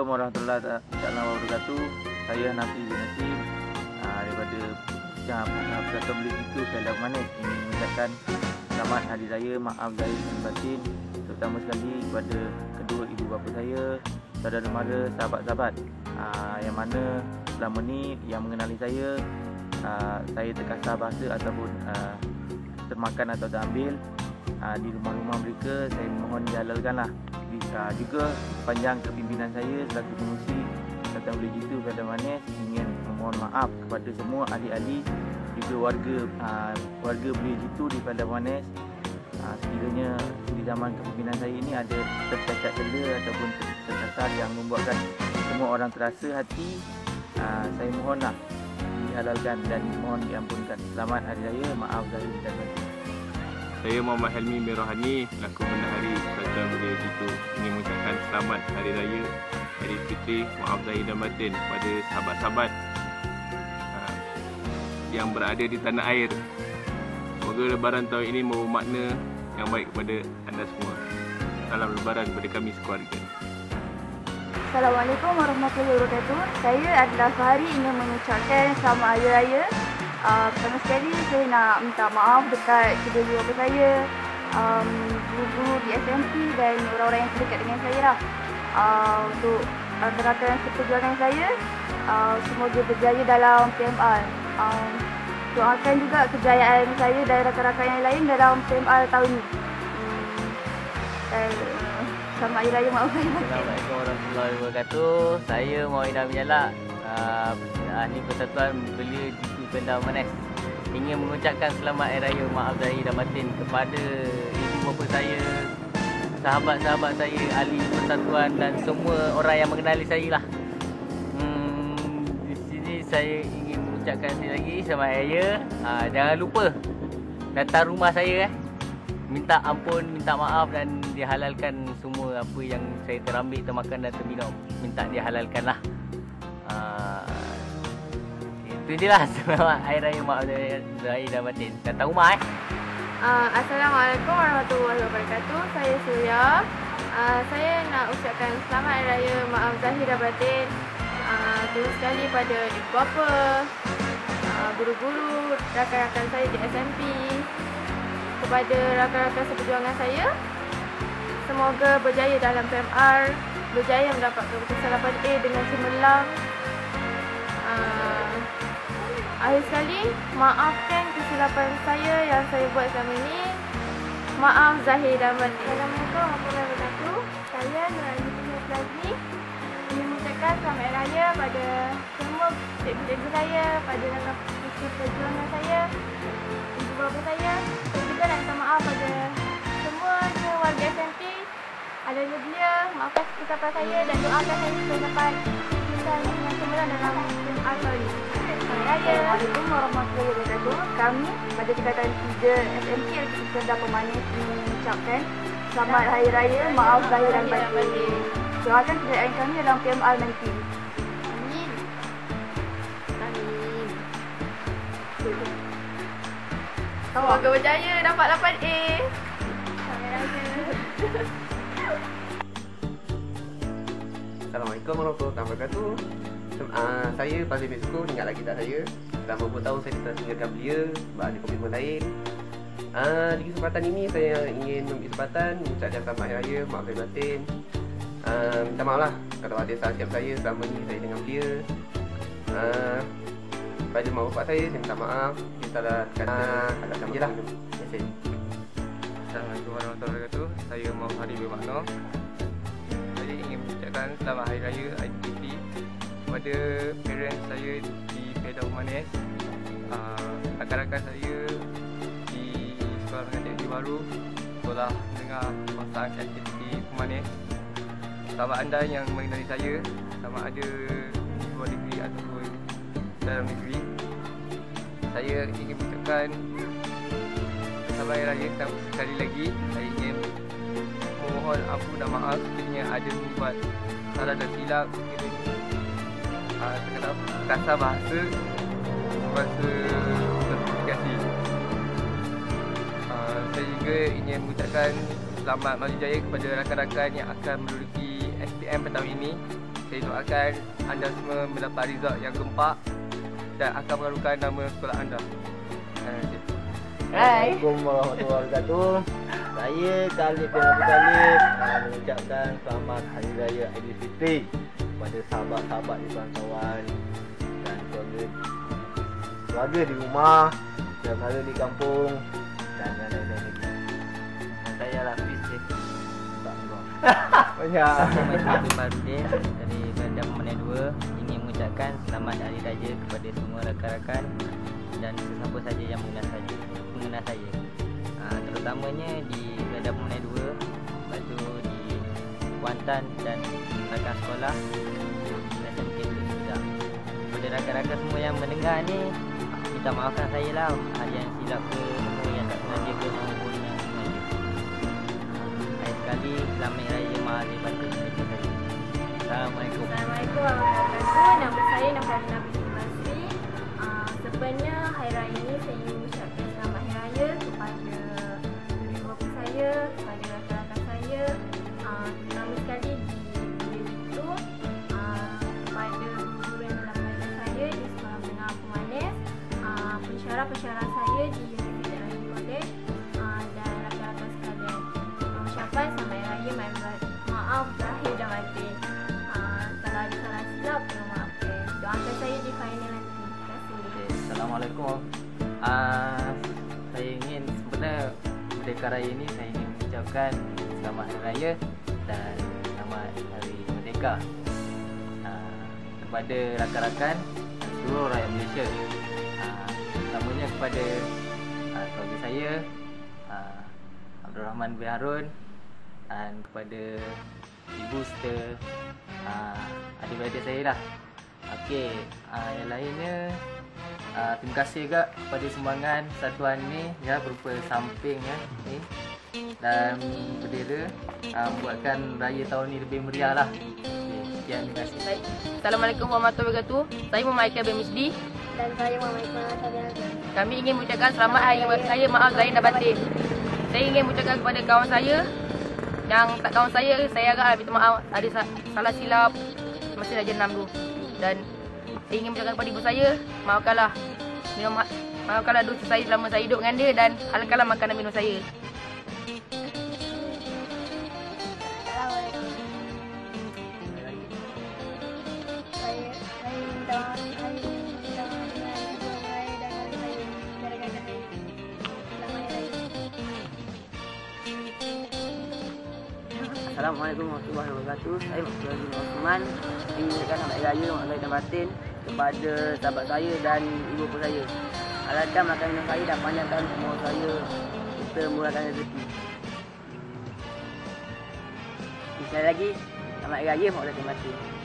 Assalamualaikum warahmatullahi wabarakatuh. Saya Nafi bin Nasim uh, daripada Persatuan Beli Itu Piala Manis ingin mengucapkan selamat hari raya, maaf zahir dan batin. Terutama sekali kepada kedua ibu bapa saya, saudara mara, sahabat-sahabat. Uh, yang mana selama ni yang mengenali saya uh, saya terkasar bahasa ataupun termakan atau terambil di rumah-rumah mereka saya mohon dihalalkanlah juga panjang kepimpinan saya selaku pengusi Kesatuan Boleh Jitu Pada Manis ingin memohon maaf kepada semua ahli-ahli juga warga uh, warga Boleh Jitu di Pada Manis uh, sekiranya di zaman kepimpinan saya ini ada tercacat celah ataupun terkasar yang membuatkan semua orang terasa hati uh, saya mohonlah dihalalkan dan mohon diampunkan. Selamat hari raya. Maaf dan batin saya Muhammad Helmi Merohani selaku Bendahari Persatuan Belia Jitu ingin mengucapkan selamat Hari Raya Hari Fitri Maaf Zahir dan Batin kepada sahabat-sahabat uh, yang berada di tanah air. Semoga lebaran tahun ini membawa makna yang baik kepada anda semua. Salam lebaran kepada kami sekeluarga. Assalamualaikum warahmatullahi wabarakatuh. Saya adalah Fahari ingin mengucapkan selamat Hari Raya Uh, pertama sekali saya nak minta maaf dekat kedua dua bapa saya, um, guru-guru di SMP dan orang-orang yang terdekat dengan saya lah. Uh, untuk rakan-rakan seperjuangan saya, uh, semoga berjaya dalam PMR. Um, doakan juga kejayaan saya dan rakan-rakan yang lain dalam PMR tahun ini. Hmm, dan, uh, Raya Assalamualaikum warahmatullahi wabarakatuh. Saya Muhammad Aminallah. Uh, ahli persatuan belia Pendau Manes ingin mengucapkan selamat Hari Raya Maaf Zahir dan Batin kepada ibu bapa saya, sahabat-sahabat saya, ahli persatuan dan semua orang yang mengenali saya lah. Hmm, di sini saya ingin mengucapkan sekali lagi selamat Hari Raya. Ha, jangan lupa datang rumah saya eh. Minta ampun, minta maaf dan dihalalkan semua apa yang saya terambil, termakan dan terminum. Minta dihalalkan lah. Itu je lah. Selamat Hari Raya Mak Zahir Batin. Datang rumah eh? Uh, Assalamualaikum warahmatullahi wabarakatuh. Saya Surya uh, Saya nak ucapkan Selamat Hari Raya Maaf Zahir Batin. Uh, Terus sekali pada ibu bapa uh, Guru-guru Rakan-rakan saya di SMP Kepada rakan-rakan seperjuangan saya. Semoga berjaya dalam PMR Berjaya mendapatkan keputusan 8A dengan cemerlang Akhir sekali, maafkan kesilapan saya yang saya buat selama ini. Maaf Zahir dan Batin. Assalamualaikum warahmatullahi wabarakatuh. Saya Nurani Punya Plazi. Ingin mengucapkan selamat raya pada semua cikgu-cikgu saya, pada rakan puisi perjuangan saya, ibu bapa saya. Dan juga nak minta maaf pada semua warga SMP. Ada dia, maafkan kesilapan saya dan doakan saya dapat keputusan yang cemerlang dalam ini. Assalamualaikum warahmatullahi wabarakatuh. Kami pada tingkatan 3 SMP LKP Kedah Pemanis mengucapkan Selamat Hari Raya, Maaf Lahir dan Batin. Doakan kejayaan kami dalam PMR nanti. Amin. Amin. Semoga berjaya dapat 8A. Selamat Raya. Assalamualaikum warahmatullahi wabarakatuh. Uh, saya Fazil Mesko ingat lagi tak saya? Selama beberapa tahun saya telah tinggalkan belia Sebab ada komitmen lain. Uh, Di kesempatan ini saya ingin mengambil kesempatan Mengucapkan selamat hari raya, maaf lahir batin. Uh, Minta maaf lah Kalau ada salah siap saya selama ni saya dengan belia. Uh, Pada mak bapak saya, saya minta maaf. Kita salah kata agak sama je lah. Assalamualaikum warahmatullahi wabarakatuh. Saya Muhammad Hari Bermakna Saya ingin mengucapkan selamat hari raya IPP kepada parents saya di Manis uh, rakan-rakan saya di sekolah mengajar di baru sekolah mendengar masak aktiviti Manis sahabat anda yang mengenali saya sama ada di luar negeri ataupun dalam negeri saya ingin mengucapkan Selamat Hari Raya sekali lagi. Saya ingin memohon ampun dan maaf sekiranya ada membuat salah dan silap uh, terkadang kasar bahasa bahasa terkomunikasi uh, saya juga ingin mengucapkan selamat maju jaya kepada rakan-rakan yang akan menduduki SPM pada tahun ini. Saya doakan anda semua mendapat result yang gempak dan akan mengharumkan nama sekolah anda. Uh, Assalamualaikum warahmatullahi wabarakatuh. Saya Khalid bin Abu uh, mengucapkan selamat Hari Raya Aidilfitri kepada sahabat-sahabat di kawan dan keluarga keluarga di rumah, saudara di kampung dan yang lain-lain lagi. Dan saya Lafiz eh. Tak keluar. Banyak. Saya Bin Barudin dari Bandar Pemenang 2 ingin mengucapkan selamat Hari Raya kepada semua rakan-rakan dan sesiapa saja yang mengenal saya. Mengenal saya. Ha, terutamanya di Bandar Pemenang 2, lepas tu di Kuantan dan rakan sekolah SMK Sedap. Kepada rakan-rakan semua yang mendengar ni, minta maafkan saya lah ada yang silap ke semua yang tak sengaja ke maupun yang sengaja. Saya sekali selamat raya kepada saya. Assalamualaikum. Assalamualaikum wabarakatuh. Nama saya Nafas Nabi. Uh, sebenarnya hari raya ini saya ingin mengucapkan pensyarah-pensyarah saya di Universiti Al College uh, dan rakan-rakan sekalian. Mengucapkan selamat hari raya, maaf- lahir dan batin. Ah, kalau ada salah silap, tolong maafkan. Doakan saya di final nanti. Terima kasih. Assalamualaikum. Uh, saya ingin sebenarnya Merdeka Raya ini saya ingin mengucapkan selamat Hari Raya dan selamat Hari Merdeka uh, kepada rakan-rakan seluruh rakyat Malaysia. Terutamanya kepada uh, keluarga saya uh, Abdul Rahman bin Harun dan kepada ibu serta uh, adik-beradik saya lah. Okey, uh, yang lainnya uh, terima kasih juga kepada sumbangan satuan ni ya berupa samping ya ni dan bendera uh, membuatkan raya tahun ni lebih meriah lah. Okey, sekian terima kasih. Baik. Assalamualaikum warahmatullahi wabarakatuh. Saya Muhammad Aikal bin Misdi. Dan saya Kami ingin mengucapkan selamat hari raya maaf lahir dan batin. Saya ingin mengucapkan kepada kawan saya yang tak kawan saya, saya agak minta maaf ada sa- salah silap masa dah jenam tu. Dan saya ingin mengucapkan kepada ibu saya, maafkanlah minum ma- maafkanlah dosa saya selama saya hidup dengan dia dan halalkanlah makanan minum saya. Saya Assalamualaikum warahmatullahi wabarakatuh. Saya Muhammad bin Osman mengucapkan selamat hari raya Zahid dan Batin kepada sahabat saya dan ibu bapa saya. Halalkan makan minum saya dan panjangkan umur saya serta murahkan rezeki. Sekali lagi, selamat raya Zahid dan Batin.